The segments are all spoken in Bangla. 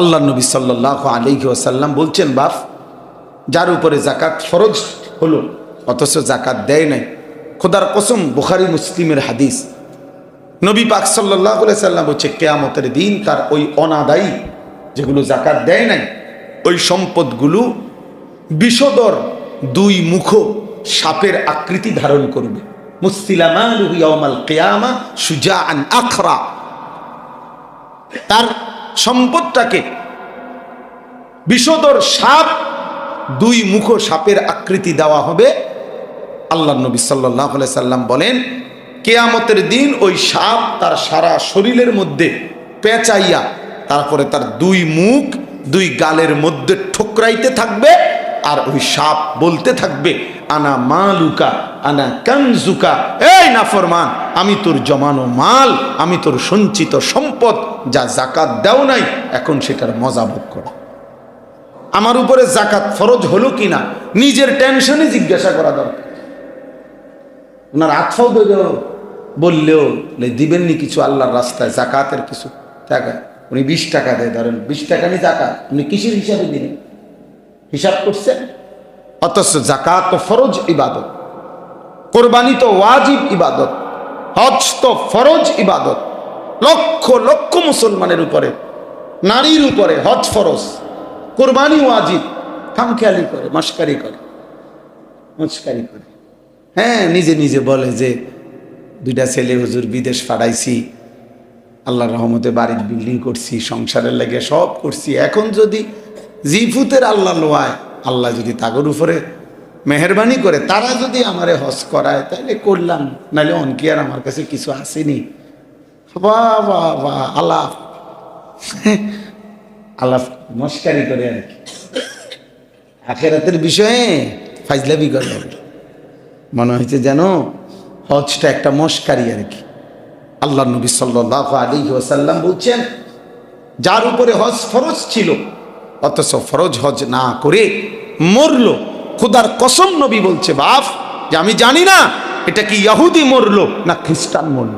আল্লাহ নবী সাল্লাহ আলিহি ওসাল্লাম বলছেন, বাপ, যার উপরে জাকাত ফরজ হলো, অথচ জাকাত দেয় নাই। খোদার কসম, বুখারি মুসলিমের হাদিস। নবী পাক সাল্লাহ সাল্লাম হচ্ছে কেয়ামতের দিন তার ওই অনাদায়ী যেগুলো জাকাত দেয় নাই, ওই সম্পদগুলো বিষদর দুই মুখ সাপের আকৃতি ধারণ করবে। মুস্তিলামালুহু কেয়ামা সুজা সুজাআন আখরা। তার সম্পদটাকে বিষদর সাপ দুই মুখ সাপের আকৃতি দেওয়া হবে। আল্লাহ নবী সাল্লাহ সাল্লাম বলেন, কেয়ামতের দিন ওই সাপ তার সারা শরীরের মধ্যে পেঁচাইয়া, তারপরে তার দুই মুখ দুই গালের মধ্যে ঠোকরাইতে থাকবে আর ওই সাপ বলতে থাকবে আনা মালুকা আনা কানজুকা। এই নাফরমান আমি তোর জমানো মাল আমি তোর সঞ্চিত সম্পদ যা জাকাত দেও নাই এখন সেটার মজা ভোগ করো। আমার উপরে জাকাত ফরজ হলো কিনা নিজের টেনশনে জিজ্ঞাসা করা দরকার। ওনার আত্মাও দেবেও বললেও বলে, দিবেননি কিছু আল্লাহর রাস্তায় জাকাতের কিছু? টাকা উনি বিশ টাকা দেয় ধরেন বিশ টাকা নি জাকাত উনি কিসের হিসাবে দিলেন? হিসাব করছেন অথচ জাকাত ফরজ ইবাদত, কোরবানি তো ওয়াজিব ইবাদত, হজ তো ফরজ ইবাদত। লক্ষ লক্ষ মুসলমানের উপরে, নারীর উপরে হজ ফরজ, কোরবানি ওয়াজিব, খামখেয়ালি করে, মস্কারি করে মস্কারি করে। হ্যাঁ নিজে নিজে বলে যে, দুইটা ছেলে হুজুর বিদেশ পাঠাইছি, আল্লাহর রহমতে বাড়ির বিল্ডিং করছি, সংসারের লেগে সব করছি। এখন যদি জিফুতের আল্লাহ লোয়ায় আল্লাহ যদি তাগর উপরে মেহরবানি করে, তারা যদি আমারে হজ করায় তাহলে করলাম নাহলে অনকি আর আমার কাছে কিছু আসেনি। বাহ বাহ বাহ আল্লাহ। আল্লাহ মস্কারি করে আর কি। আখেরাতের বিষয়ে ফাইজলামি করে মনে হয়েছে যেন হজটা একটা মস্কারি আর কি। আল্লাহ নবী সাল্লাহ আলী ওসাল্লাম বলছেন, যার উপরে হজ ফরজ ছিল অথচ ফরজ হজ না করে মরল। খুদার কসম নবী বলছে, বাপ, যে আমি জানি না, এটা কি ইয়াহুদি মরল না খ্রিস্টান মরল?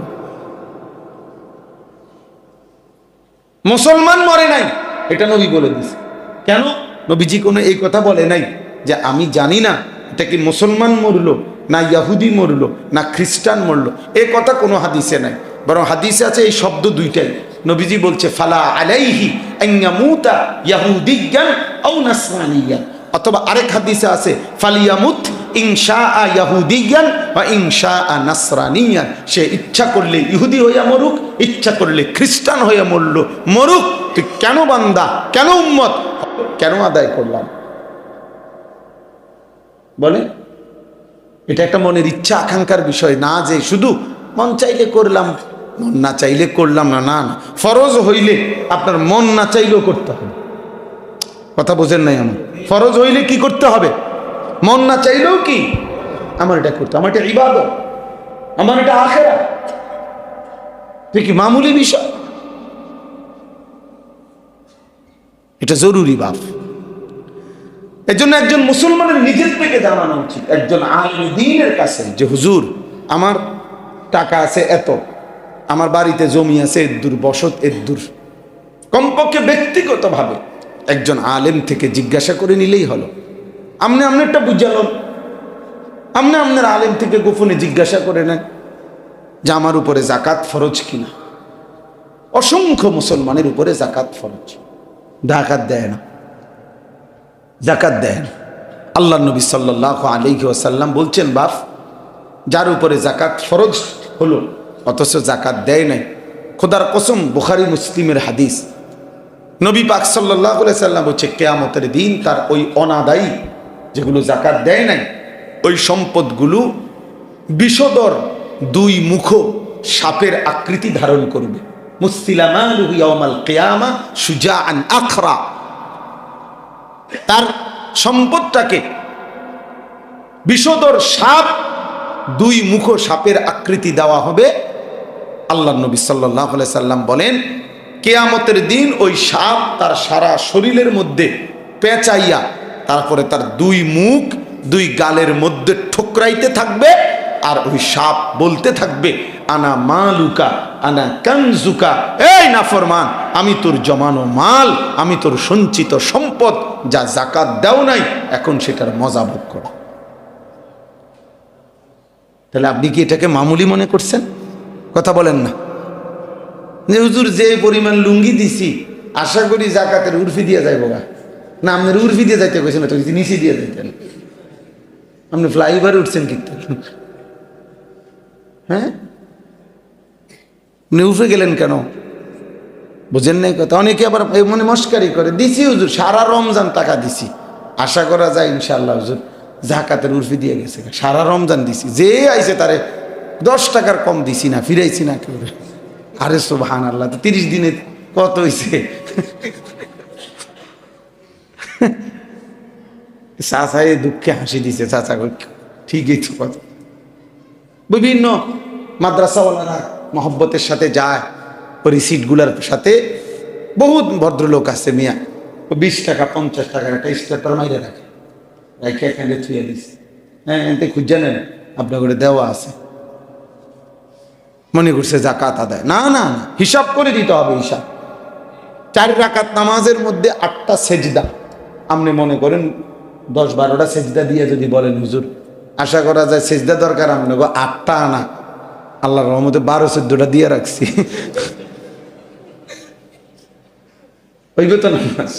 মুসলমান মরে নাই, এটা নবী বলে দিছে। কেন? নবীজি কোনো এই কথা বলে নাই যে, আমি জানি না, এটা কি মুসলমান মরলো না ইয়াহুদি মরলো না খ্রিস্টান মরলো? এ কথা কোনো হাদিসে নাই। বরং হাদিসে আছে এই শব্দ দুইটাই। নবীজি বলছে, ফালা আলাইহি অথবা আরেক হাদিসে আছে, ফালিয়ামুত ইনশা ইয়াহুদিয়ান বা ইনশা নাসরানিয়ান। সে ইচ্ছা করলে ইহুদি হইয়া মরুক, ইচ্ছা করলে খ্রিস্টান হইয়া মরল, মরুক তুই কেন বান্দা, কেন উম্মত? কেন আদায় করলাম? বলে? এটা একটা মনের ইচ্ছা, আকাঙ্ক্ষার বিষয়, না যে শুধু মন চাইলে করলাম মন না চাইলে করলাম না না না। ফরজ হইলে আপনার মন না চাইলেও করতে হবে। কথা বোঝেন নাই আমার? ফরজ হইলে কি করতে হবে? মন না চাইলেও কি? আমার এটা করতে আমার এটা ইবাদত। আমার এটা আখেরা। ঠিক মামুলি বিষয়? এটা জরুরি বাপ। এর জন্য একজন মুসলমানের নিজের থেকে জানানো উচিত। একজন আলমদিনের কাছে যে, হুজুর, আমার টাকা আছে এত। আমার বাড়িতে জমি আছে, এদ্দুর বসত, এদ্দুর। কমপক্ষে ব্যক্তিগতভাবে একজন আলেম থেকে জিজ্ঞাসা করে নিলেই হলো। আপনি আপনারটা বুঝালেন আপনি আপনার আলেম থেকে গোপনে জিজ্ঞাসা করে নেন যে আমার উপরে জাকাত ফরজ কিনা। অসংখ্য মুসলমানের উপরে জাকাত ফরজ। ডাকাত দেয় না। জাকাত দেয় না। আল্লাহ নবী সাল্লাহ আলিহি ওসাল্লাম বলছেন, বাপ, যার উপরে জাকাত ফরজ হলো অথচ জাকাত দেয় নাই। খোদার কসম, বুখারি, মুসলিমের হাদিস। নবী পাক সাল্লাহ সাল্লাম হচ্ছে কেয়ামতের দিন তার ওই অনাদায়ী যেগুলো জাকাত দেয় নাই, ওই সম্পদগুলো বিষদর দুই মুখ সাপের আকৃতি ধারণ করবে। তার সম্পদটাকে বিষদর সাপ দুই মুখ সাপের আকৃতি দেওয়া হবে। আল্লাহ নবী সাল্লাহ সাল্লাম বলেন, কেয়ামতের দিন ওই সাপ তার সারা শরীরের মধ্যে পেঁচাইয়া, তারপরে তার দুই মুখ, দুই গালের মধ্যে ঠোকরাইতে থাকবে আর ওই সাপ বলতে থাকবে, আনা মালুকা, আনা কানজুকা, এই নাফরমান, আমি তোর জমানো মাল, আমি তোর সঞ্চিত সম্পদ, যা জাকাত দেও নাই, এখন সেটার মজা ভোগ করো। তাহলে আপনি কি এটাকে মামুলি মনে করছেন? কথা বলেন না। যে হুজুর যে পরিমাণ লুঙ্গি দিছি, আশা করি জাকাতের উর্ফি দিয়ে যাইব গা। না, আপনার উর্ফি দিয়ে যাইতে গেছেন তো নিচে দিয়ে যাইতেন। আপনি ফ্লাইওভারে উঠছেন কিন্তু। হ্যাঁ? আপনি উঠে গেলেন কেন? বুঝেন নাই কথা? অনেকে আবার মনে মস্কারি করে, দিছি হুজুর, সারা রমজান টাকা দিছি। আশা করা যায় ইনশাল্লাহ হুজুর, জাকাতের উর্ফি দিয়ে গেছে সারা রমজান দিছি যে আইছে তারে দশ টাকার কম দিছি না ফিরাইছি না কেউ আরে সুবহান আল্লাহ তো তিরিশ দিনে কত হয়েছে চাচাই দুঃখে হাসি দিছে চাচা কই, ঠিকই তো কথা। বিভিন্ন মাদ্রাসাওয়ালারা মহব্বতের সাথে যায় ওই রিসিটগুলোর সাথে। বহুত ভদ্রলোক আছে মিয়া বিশ টাকা পঞ্চাশ টাকা একটা স্টেপার মাইরে রাখে। রেখে এখানে থুয়ে দিছে। হ্যাঁ এতে খুঁজে নেন আপনার করে দেওয়া আছে। মনে করছে জাকাত আদায়। না না না, হিসাব করে দিতে হবে হিসাব। চার রাকাত নামাজের মধ্যে আটটা সেজদা। আপনি মনে করেন দশ বারোটা সেজদা দিয়ে যদি বলেন, হুজুর, আশা করা যায় সেজদা দরকার আপনি আটটা আনা। আল্লাহর রহমতে বারো চোদ্দটা দিয়ে রাখছি। হইবে তো নামাজ?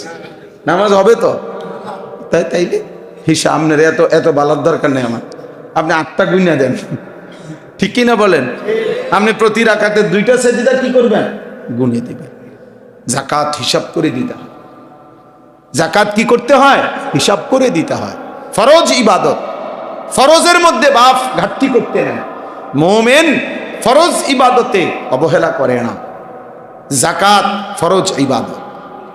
নামাজ হবে তো? তাই, তাইলে হিসাব, আপনার এত এত বালার দরকার নেই আমার। আপনি আটটা গুইনা দেন। ঠিক কি না বলেন? আপনি প্রতি রাখাতে দুইটা সেজিদা কি করবেন? গুনে দিবেন। জাকাত হিসাব করে দিতে হয়। জাকাত কি করতে হয়? হিসাব করে দিতে হয়। ফরজ ইবাদত। ফরজের মধ্যে বাপ ঘাটতি করতে নেন মোমেন ফরজ ইবাদতে অবহেলা করে না। জাকাত ফরজ ইবাদত।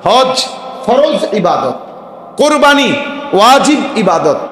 হজ ফরজ ইবাদত। কোরবানি ওয়াজিব ইবাদত।